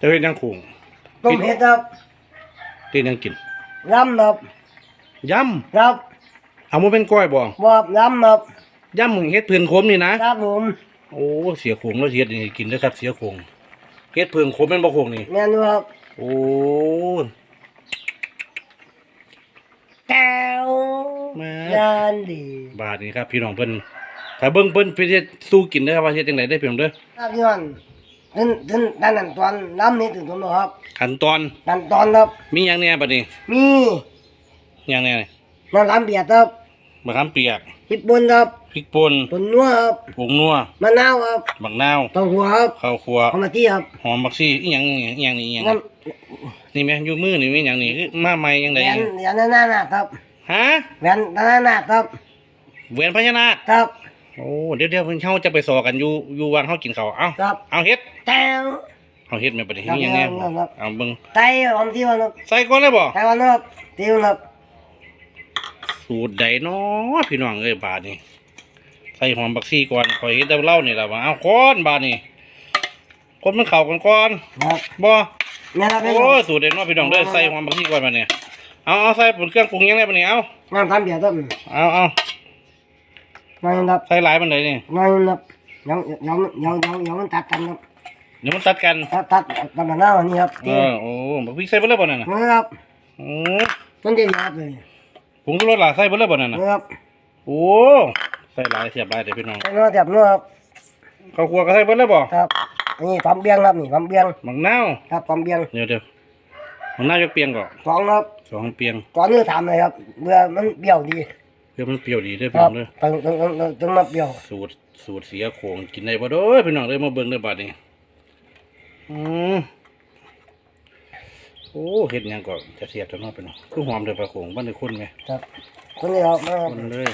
จะเฮ็ดหยังคุงต้มเห็ดครับเฮ็ดหยังกินยำครับยครับำเอามาเป็นก้อยบ่บอบยำครับยำมึงเฮ็ดเพิ่นขมนี่นะครับผมโอ้เสียโขงแล้วเฮ็ดนี่กินเด้อครับ เสียโขงเฮ็ดเพิ่งขมแม่นบ่โขงนี่แม่นอยู่ครับโอ้แก้วแม่ยานดี บาดนี่ครับ พี่น้องเพิ่นถ้าเบิ่งเพิ่นเพิ่นเฮ็ดสู้กินเด้อครับว่าเฮ็ดจังไดได้อพี่น้องเด้อครับพี่น้อง ถึงถึงด้านนั้นตอนล้ำนี่ถึงตรงนู้นครับขั้นตอนด้านตอนครับ มีหยังแหน่บัดนี้มีหยังแหน่น้ำล้ำเบียดครับมะขามเปียกพริกป่นครับพริกป่นป่นนัวครับผงนัวมะนาวครับบักนาวเต้าหู้ครับข้าวคั่วหอมกะทิครับหอมบักซี่อีหยังอีหยังนี่อีหยังน้นี่แม่อยู่มือนี่มีหยังนี่คือมาใหม่ยังำไดแหวนแหวนนานาครับฮะแหวนนานาครับเวียนพญานาคครับ โอ้เดี๋ยวเดี๋ยวเพิ่นเฮาจะไปสอกันอยู่อยู่วางเฮากินข้าวเอ้าครับ เอาเฮ็ดแก้วเอาเฮ็ดแม่บัดนี้ครับมีหยังแน่ครับครับ เอาเบิ่งไตหอมที่วันครับใส่ก่อนเลยบ่ไตวันครับที่วันครับสูตรใดน้อพี่น้องเอ้ยบาดนี้ใส่หอมบักซี่ก่อนข่อยเฮ็ดแต่เหล้านี่ล่ะว่าเอาก่อนบาดนี้คนมันเข้ากันก่อนครับบ่แม่ครับโอ้สูตรใดน้อพี่น้องเด้อใส่หอมบักซี่ก่อนบัดนี้เอาเอาใส่ผงเครื่องปรุงหยังได้บัดนี้เอาน้ำทำเบียร์ครับเอาเอา น้อยครับใส่หลายปานใดนี่น้อยครับยังยังยังยังยังมันตัดกันครับเดี๋ยวมันตัดกันตัดตัดตัดมะนาวอันนี้ครับเออโอ้บักพริกใส่เบ่เลยบ่นั่นน่ะนะครับอือต้นเดียวครับเลยผงชูรสล่ะใส่เบ่เลยบ่นั่นน่ะนะครับโอ้ใส่หลายเสียบหลายเด้อพี่น้องใส่น้อยแถบน้อยครับข้าวคั่วก็ใส่เบ่เลยบ่ครับอันนี้ความเบี้ยงครับนี่ความเบี้ยงบักนาวครับความเบี้ยงเดี๋ยวเดี๋ยวมันน่าจะเปรียงก่อนสองครับสองเปรียงก่อนนี้ทำเลยครับเบื่อมันเบี้ยวดีเพื่อมันเปรี้ยวดีเด้อคพี่รัน้บองเด้อต้องต้องต้องต้องมาเบี้ยวสูตรสูตรเสียโขงกินได้บ่เด้อพี่น้องเด้อมาเบิ่งเด้อบัดนี้อืมโอ้เฮ็ดหยังก่อนจะเสียบจังเนาะพี่น้องคือหอมเด้อปลาโขงบ้านได้คนไหม ครับคนนี้ครับมาคครับนเลย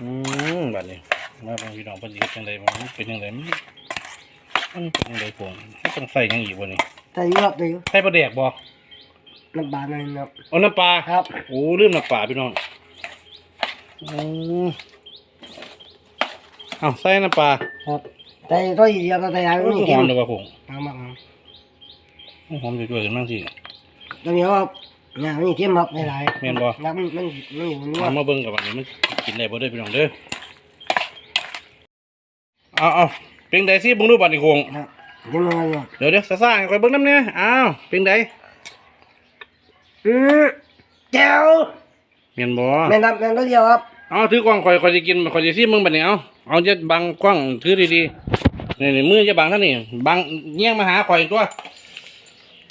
อืมบัดนี้ มาเป็นพี่น้องเพิ่นสิเฮ็ดจังไดบ่มันเป็นจังไดมันมันเป็นจังไดผมมันต้องใส่หยังอีกบ่นี่แต่อยู่ครับแต่อยู่ใส่ปลาแดกบ่น้ำบานนั่นครับเอาน้ำปลา ครับ โอ้ลืมน้ำปลาพี่น้อง อืมเอาใส่น้ำปลาครับแต่ก็อีเดียวก็แต่ยังโอ้นี่คือหเต็อมมเลยว่ะผมเอามาครับหอมช่วยๆกันบ้างสิตรงนี้ครับเนี่ยมันเต็มครับหลายๆแม่นบ่ครับมันมันมันอยู่นี่คเอารับมาเบิ่งกับอันนี้มันกินได้บ่ได้อพี่น้องเด้อเอาเอาเป็นไดสิเบิ่งดูบัดนี้คงครับเต็มเลยครับเดี๋ยวเดี๋ยวซ่าๆให้ข่อยเบิ่งนำเนี่ยอ้าวเป็นได อืมแก้ว แม่นบ่แม่นครับแม่นตัวเดียวครับเอาถือกล้องข่อยข่อยสิกินข่อยสิซิมึงบัดนี้เอาเอาจะบังกล้องถือดีๆนี่ๆมือจะบังเท่านี้บังเงี้ยงมาหาข่อยตัว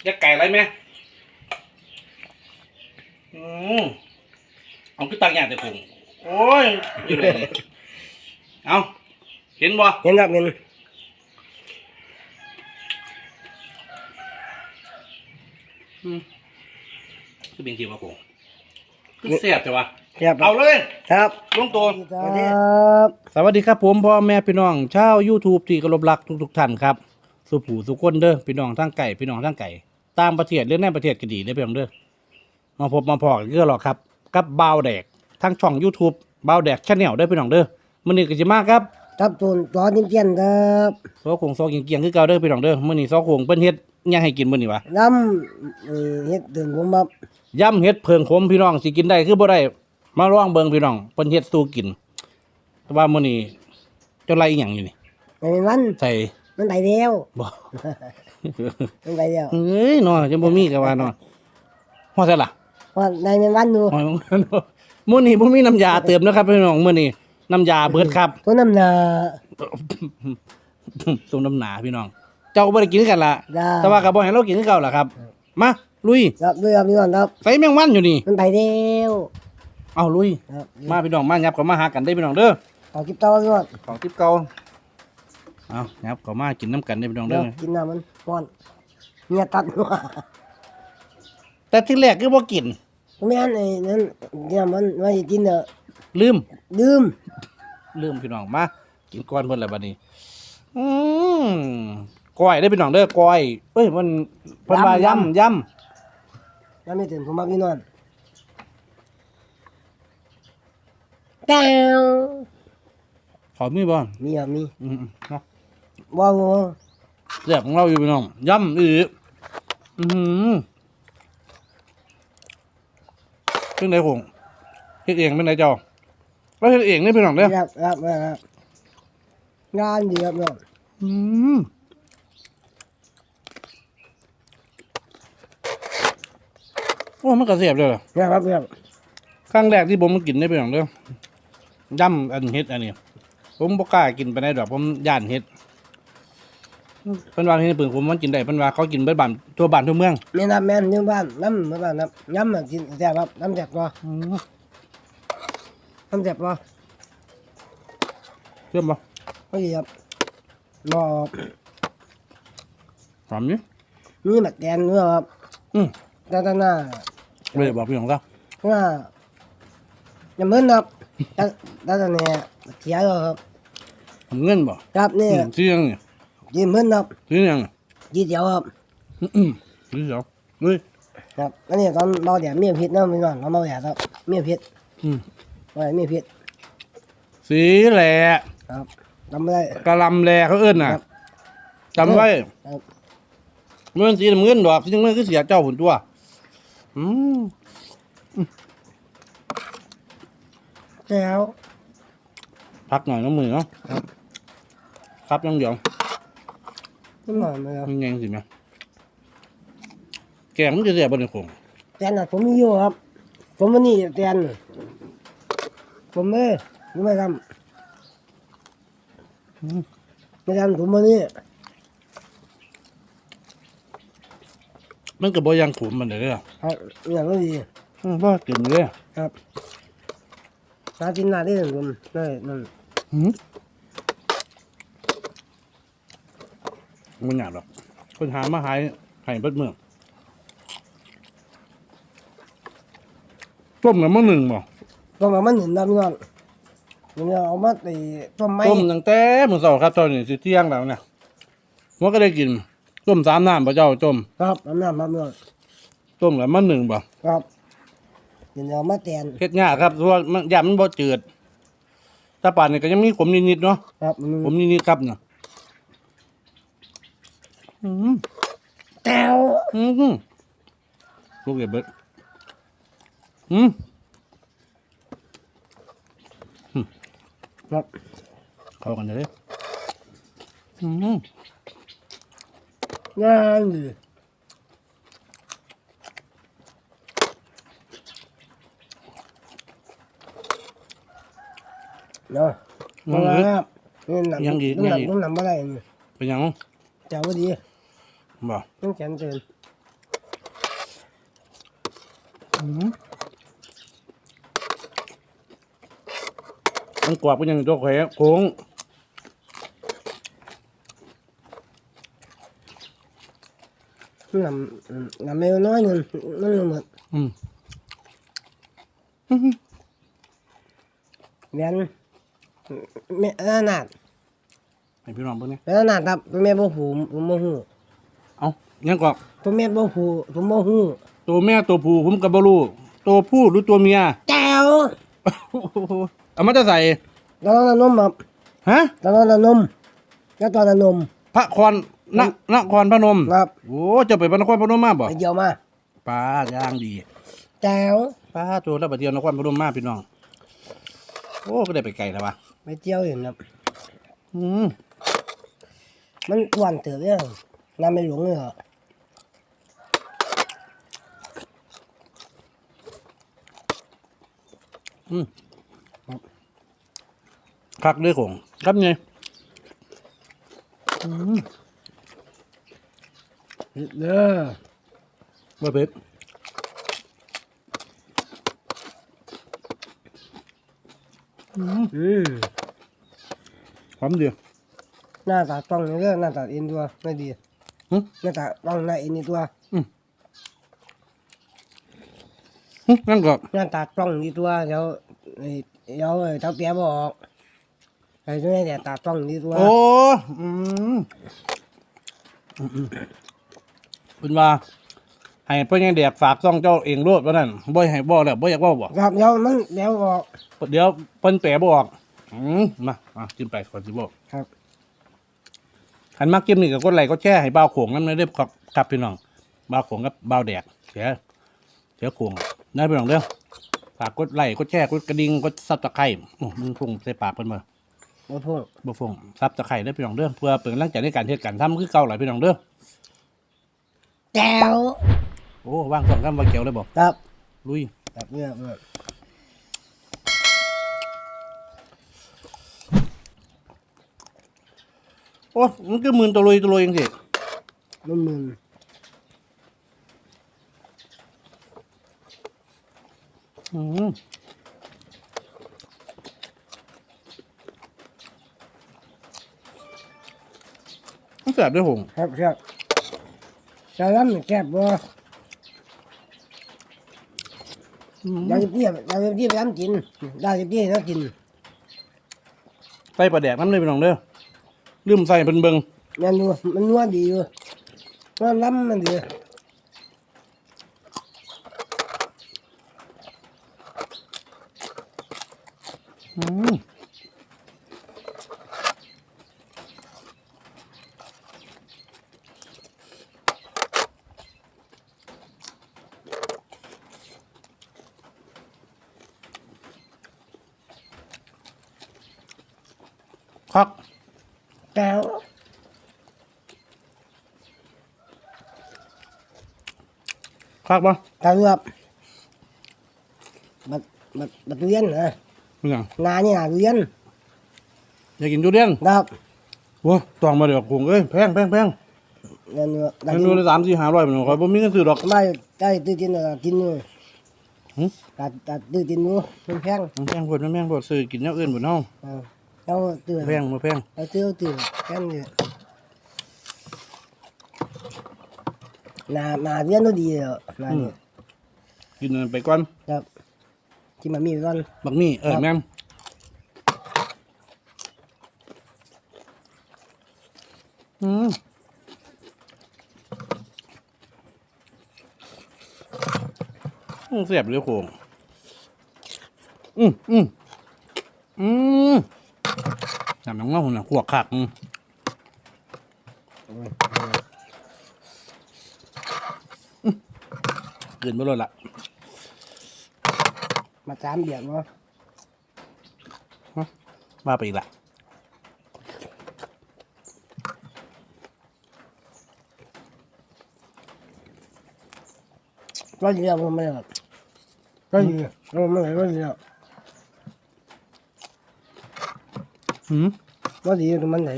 จะไก่ไรแม่อืมเอาคือตักยากแต่ผมโอ้ยอยู่เลยนี่เอาเห็นบ่เห็นครับเห็นคือเป็นทีมว่าผม คือเสียบแต่ว่าครับเอาเลยครับลงตัวสวัสดีครับสวัสดีครับผมพ่อแม่พี่น้องชาว YouTube ที่เคารพรักทุกๆท่านครับ สุผูสุคนเด้อพี่น้องทั้งไก่พี่น้องทั้งไก่ตามประเทศหรือในประเทศก็ดีเด้อพี่น้องเด้อมาพบมาพอกันก็หรอกครับกับบ่าวแดกทั้งช่อง YouTube บ่าวแดกชาแนลเด้อพี่น้องเด้อมื้อนี้ก็สิมาครับครับตูนตอนเตี้ยนๆครับซอคงซอเกียงๆคือเก่าเด้อพี่น้องเด้อมื้อนี้ซอคงเพิ่นเฮ็ดหยังให้กินมื้อนี้วะน้ำเอ่อเฮ็ดตื่นผมครับ ยำเฮ็ดเพิงขมพี่น้องสิกินได้คือบ่ได้มาลองเบิ่งพี่น้องเพิ่นเฮ็ดสู่กิน แต่ว่ามื้อนี้เจ้าไรอีหยังอยู่นี่ไอ้มันใส่มันไปแล้วบ่มันไปแล้วเอ้ยเนาะจะบ่มีก็ว่าเนาะฮอดใส่ล่ะว่าในในวันดูฮอดเนาะมื้อนี้บ่มีน้ำยาเติมนะครับพี่น้องมื้อนี้น้ำยาเบิดครับตัวน้ำหนาสมน้ำหนาพี่น้อง เจ้าก็บ่ได้กินคือกันล่ะได้แต่ว่าก็บ่ให้เรากินคือเก่าล่ะครับ มา ลุยครับด้วยครับพี่น้องครับใส่แมงวันอยู่นี่มันไปแล้วเอาลุยครับมาพี่น้องมายับเข้ามาหากันได้อพี่น้องเด้อขอคลิปต่อพี่น้องของทิปเก่าเอายับเข้ามากินน้ำกันได้อพี่น้องเดี๋เด้ยวอกินน้ำมันป้อนเนี่ยตัดหัวแต่ที่แรกคือบ่กินไม่อันไอ้นั่นเนี่ยมันว่าจะกินเนอะลืมลืมลืมพี่น้องมากินก้อนเพิ่นแล้วบัดนี้อืมก้อยได้อพี่น้องเด้อก้อยเอ้ยมันเพิ่นว่ายำยแล้วไม่ตื่นผมมาพี่น้องแต้วำขอมีบ่มีครับมีอืมๆเนาะว้าวแซ่บของเราอยู่พี่น้องย่ำอีกอือหือเป็นไงคงเฮ็ดเองเป็นไงเจ้าเราเฮ็ดเองนี่พี่น้องเด้อครับครับครับงานดีครับน้องอืม อ้มันกระเสียบเลยเหรอครับครับครั้งแรกที่ผมมากินได้เป็นอย่างเด้อย่ำอันเฮ็ดอันนี้ ผมบ่กล้ากินไปได้ดอกผมย่านเฮ็ดเพิ่นว่าที่นี่ปืนผมมันกินได้เพิ่นว่าเขากินเบิดบ้านทั่วบ้านทั่วเมืองแม่น้ำแม่นอยู่บ้านน้ำมาบ้านน้ำน้ำมากินแซ่บครับน้ำแซ่บกว่าอืมน้ำแซ่บกว่าเชื่อมบ่พอดีครับรอหอมนี่มีหมักแกนด้วยครับอืมด้านหน้า เลยบอกพี่น้องซะหน้าอย่าเหมือนครับด้านด้านนี้เขียวครับทำเงินบ่ครับนี่อืมซื้อยังนี่ยีเหมือนครับซื้อยังนี่ยีเดียวครับอืมอืมซื้อเดี๋ยวเฮ้ยครับอันนี้ตอนเมาแดดเมียพิษนะพี่น้องเราเมาแดดครับเมียพิษอืมไว้เมียพิษสีแหล่ครับทำไม่ได้ กะลำแหล่เขาเอิ้นน่ะครับ จำไว้ครับ เมื่อสีน้ำเงินดอกสีน้ำเงินคือเสียเจ้าผุนตัว อืมแล้วพักหน่อยน้ำมือเนาะครับยังเดี๋ยวนี่หน่อยไหมครับมันยังสิแม่แกงมันจะเสียบนในคงแตนน่ะผมมีอยู่ครับ ผมวันนี้แตนผมเอ้ยรู้ไหมครับไม่ทำผมวันนี้ มันก็บ่ยังขุมมันเลยเด้อครับอย่างก็ดีอืมบ่กินเลยครับตาจินหน้าได้หนึ่งผมได้นั่นหืมมันหยาบหรอกคนหามาหายให้เบิดเมืองต้มกับมันหนึ่งบ่ต้มมามันหนึ่งนะพี่น้องมันเอามาตีต้มไม้ต้มตั้งแต่มื้อเช้าครับตอนนี้สิเที่ยงแล้วเนี่ยมันก็ได้กิน ต้มสามน้ำบ่เจ้าต้มครับน้ำน้ำครับพี่น้องต้มแล้วมันหนึ่งบ่ครับเดี๋ยวเอามาแตนเฮ็ดยากครับเพราะว่ามันยามันบ่จืดแต่ป่านนี้ก็ยังมีขมนิดๆเนาะครับมันขมนิดๆครับเนาะอืมแต้วอืมลูกเก็บเบิดอืมครับเข้ากันเลยอืม งานดีเนาะอืมามแล้วครับนี่หนังยังดีนี่หนัยัง งดี นี่หนังอะไรนี่ เป็นหยัง เจ้าพอดี บ่ ต้องแขนเตือน อืมมัน กวาดเป็นหยังตัวแขวโค้งหนังหนังไม่น้อยหนึ่งนั่นหมดอืมแม่นแม่นานาดให้พี่น้องเบิ่งนี่แม่นานาดครับตัวแม่บ่หูผมบ่ฮู้เอายังกว่าตัวแม่บ่หูผมบ่ฮู้ตัวแม่ตัวผู้ผมก็บ่รู้ตัวผู้หรือตัวเมียแก้วเอามาจะใส่ตอนนั้นนมครับฮะตอนนั้นนมแล้วตอนนั้นนมพระคอน นนครพนมครับโอ้เจะไปพระนครพนมมาบ่ไปเดียวมาป้าย่างดีแก้วป้าตัวแล้วไปเที่ยวนครพนมมาพี่น้อง โอ้ก็ได้ไปไกลแล้ววะไปเที่ยวอยู่ครับอืมมันอ้วนเติบเนี่ยน้ำไม่หลงเลยเหรอคักเด้อของครับไงอืม เด้อว่าเผ็ดอืมหอมเดียวหน้าตาต้องนี่เด้อหน้าตาเอ็นตัวไม่ดีหึหน้าตาต้องหน้าเอ็นนี่ตัวหึนั่นก็หน้าตาต้องนี่ตัวเดี๋ยวไอ้เดี๋ยวไอ้เท้าเปียบอกไอ้ตัวนี้แต่ตาต้องนี่ตัวโอ้อืมอืมอืม เป็นว่า ให้เพื่อนยังแดกฝากซ่องเจ้าเองโลดว่านั่นบ่ให้บ่แล้วบ่อยากบ่บ่ครับเดี๋ยวมันเดี๋ยวบอกเดี๋ยวเพิ่นแปลบ่ออกอืมมามาจิ้มไปก่อนสิบอกครับหันมาเก็บนี่ก็กดไลค์กดแชร์ให้บ่าวโขงนำเด้อครับครับพี่น้องบ่าวโขงกับบ่าวแดกเสียเสียโขงนะพี่น้องเด้อฝากกดไลค์กดแชร์กดกระดิ่งกดซับตะไคร้อื้อมึงพุ่งใส่ปากเพิ่นบ่บ่พุ่งบ่ฟงซับตะไคร้เด้อพี่น้องเด้อเพื่อเป็นกำลังใจในการเฮ็ดการทำคือเก่าหลายพี่น้องเด้อ แก้วโอ้วางสองคำว่าเกี่ยวเลยบ่ครับลุยแบบเนี้ยเออโอ้มันก็มืนตัวลุยตัวลุยจังซี่มันมึนอืมมันแสบด้วยหงครับครับ จะรับแก้บ่อืมดาวจะเปียดาวจะเปียน้ำกินดาวจะเปียน้ำกินใส่ปลาแดกน้ำเลยพี่น้องเด้อลืมใส่เป็นเบิงมันนัวมันนัวดีอยู่มันล้ำมันดี อืมครับ แก้ว ครับปะตาเลือบบัดบัดบัดทุเรียนนะเป็นยังนานี่นาทุเรียนอยากกินทุเรียนครับโอ้ตองมาเดี๋ยวคงเอ้ยแพงแพงแพงเงินดาเมนูละสามสี่ห้าร้อยเป็นของผมมีเงินซื้อดอกไม่ได้ตื้อกินเออกินอยู่หึ ตัดตัดตื้อกินอยู่มันแพง มันแพงปวดมันแพงปวดซื้อกินแนวอื่นปวดเนาะเออ เอาตื้อแพงมาแพงเอาตื้อตื้อแพงอยู่นานาเรียน都ดีเลยนานี่กินอันไปก่อนครับที่มันมีก่อนบักมี่เออครับแม่งอืมอืมเสียบเลยโขงอืมอืมอืม น้ำน้ำเงาหุ่นน่ะขวกขักอืมเกินไปเลยล่ะมาสามเดือนเนาะมาไปอีกละก็เยอะผมไม่หรอกก็เยอะผมไม่ก็เยอะ อืมก็ดีตรงมันไหน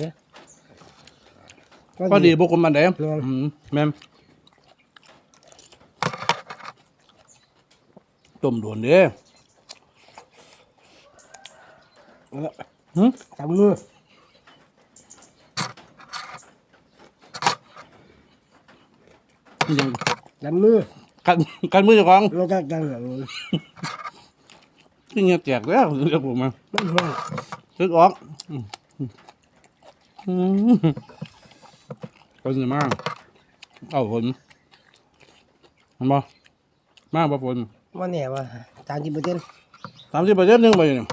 ก็ดีบุกคนมันเด้แม่นอืมแม่มต้มโดวนเด้เอาละหืมจับมือยังจับมือกันกันมือเจ้าของไม่ต้องจังอย่างนี้ที่เงี้ยแจกแล้วเรียกผมมา มันห้องซึกออกอืมอืมคนจะมาเอาผลเห็นบ่มาบ่ผลว่าเนี่ยว่าสามสิบเปอร์เซ็นต์สามสิบเปอร์เซ็นต์หนึ่งไปเนี่ย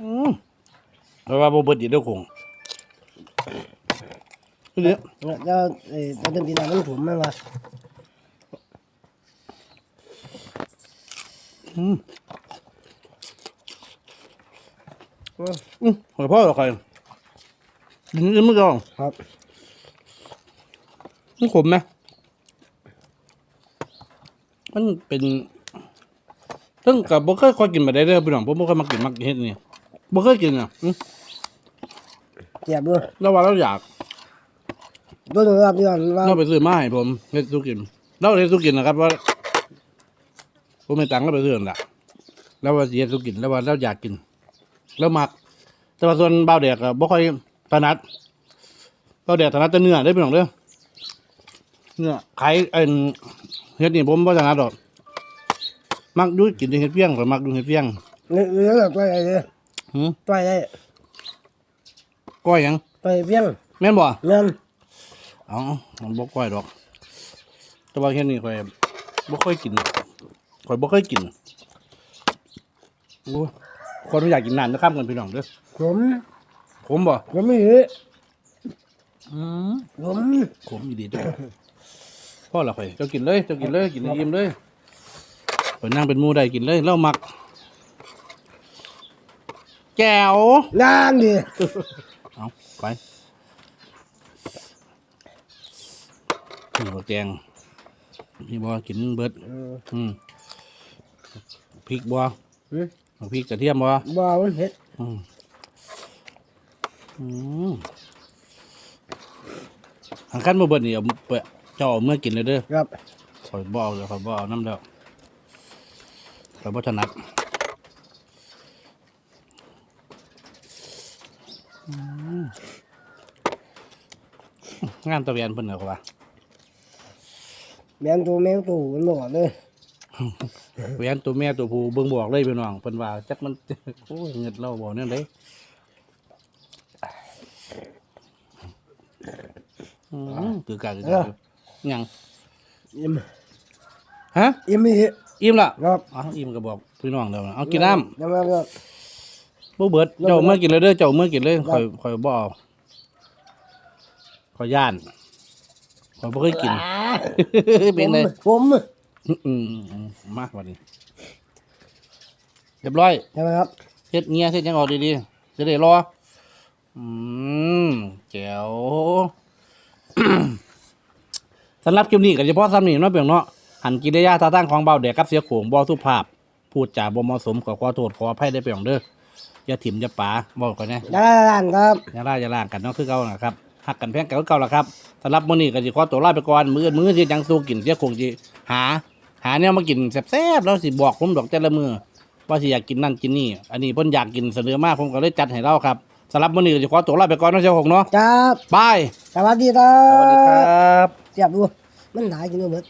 อืมเพราะว่าบ่เบิดอีกเด้อคง เดี๋ยวแล้วเออตอนเดิมทีนั้นมันผมไม่ว่าอืมอืมขอพ่อหรอใครกินอื่นไม่ต้องครับมันขมไหมมันเป็นซึ่งกับบ่เคยคอยกินมาได้เด้อพี่น้องผมบ่เคยมากินมักเฮ็ดนี่บ่เคยกินอะอืมเจ็บด้วยแล้วว่าเราอยาก ตัวรับดีกว่าว่าเราไปซื้อมาให้ผมเฮ็ดสุกิน เราเฮ็ดสุกินนะครับว่าผมไม่ตังค์เราไปซื้อนั่นล่ะแล้วว่าสิเฮ็ดสุกินแล้วว่าเราอยากกิน แล้วมัก แต่ว่าส่วนเบาวแดกอะบ่ค่อยถนัดเบาวแดกถนัดแต่เนื้อได้อพี่น้องเด้อเนื้อขายเอ็นเฮ็ดนี่ผมบ่ถนัดดอก มักดูกินแต่เฮ็ดเพียงก็มักดูเฮ็ดเพียงเนื้อแบบตัวใหญ่เลยหือตัวใหญ่ก้อยหยังตัวใหญ่เพียงแม่นบ่เงิน เอ๋อมันบ่ก้อยดอก แต่ว่าเฮ็ดนี่ข่อยบ่ค่อยกินข่อยบ่ค่อยกินโอ้คนอยากกินน้ำนะครับกันพี่น้องเด้อผมผมบ่ผมไม่เยอะอืมผมผมอีดีจ้ะพ่อละข่อยเจ้ากินเลยเจ้ากินเลยกินให้อิ่มเลยข่อยนั่งเป็นหมู่ได้กินเลยเล่ามักแก้วนานดิเอาไป นี่บ่แกงนี่บ่กินเบิดเอออืมพริกบ่หืมเอาพริกกระเทียมบ่บ่มันเผ็ดอืมอืมหันขั้นมาเบิดนี่เอาเปะเจ้าเอาเมื่อกินเลยเด้อครับขอยบ่เอาเลยข่อยบ่เอาน้ำแล้วขอยบ่ถนัดอืมงานตะเวียนเพิ่นเหรอวะ แมงตัวแมงตัวมันบอกเลยเวียนตัวแม่ตัวผู้เบิ่งบอกเลยพี่น้องเพิ่นว่าจักมัน โอ้ยเงิดเราบ่แนั่นเด้อืมคือกาคือกันอยู่ยังอิ่มฮะอิ่มไม่เยอะอิ่มละครับอ๋ออิ่มก็บอกพี่น้องแล้วนะเอากินน้ำน้ำมันก็บ่เบิดเจ้าเมื่อกินเลยเด้อเจ้าเมื่อกินเลยข่อยข่อยบ่เอาข่อยย่านข่อยบ่เคยกิน เป็นไงผมอืมอืมมากกว่านี้เรียบร้อยใช่ไหมครับเฮ็ดเงี้ยเฮ็ดหยังออกดีๆจะได้รออืมแจ๋วสำหรับคลิปนี้ก็เฉพาะซ้ำนี่เนาะเพียงเนาะหันกิริยาท่าทางของเบาแดกกับเสียโขงบ่สุภาพ พูดจาบ่เหมาะสมขอขอโทษขออภัยได้เพียงเด้ออย่าถิ่มอย่าป๋าบอกก่อนนะด้านครับอย่าล่าอย่าล่างกันเนาะคือเก่านะครับ หักกันแพงกันคือเก่าล่ะครับสำหรับมื้อนี้ก็สิขอตัวลาไปก่อนมื้อมื้อสิยังสู้กินเสียโขงสิหา หาแนวมากินแซ่บๆแล้วสิบอกผมดอกแต่ละมื้อว่าสิอยากกินนั่นกินนี่ อันนี้เพิ่นอยากกินเสนอมาผมก็เลยจัดให้เราครับสำหรับมื้อนี้ก็สิขอตัวลาไปก่อนเนาะเจ้าของเนาะครับบายสวัสดีครัสวัสดีคบรับเสียบดูมันหลายกินหมด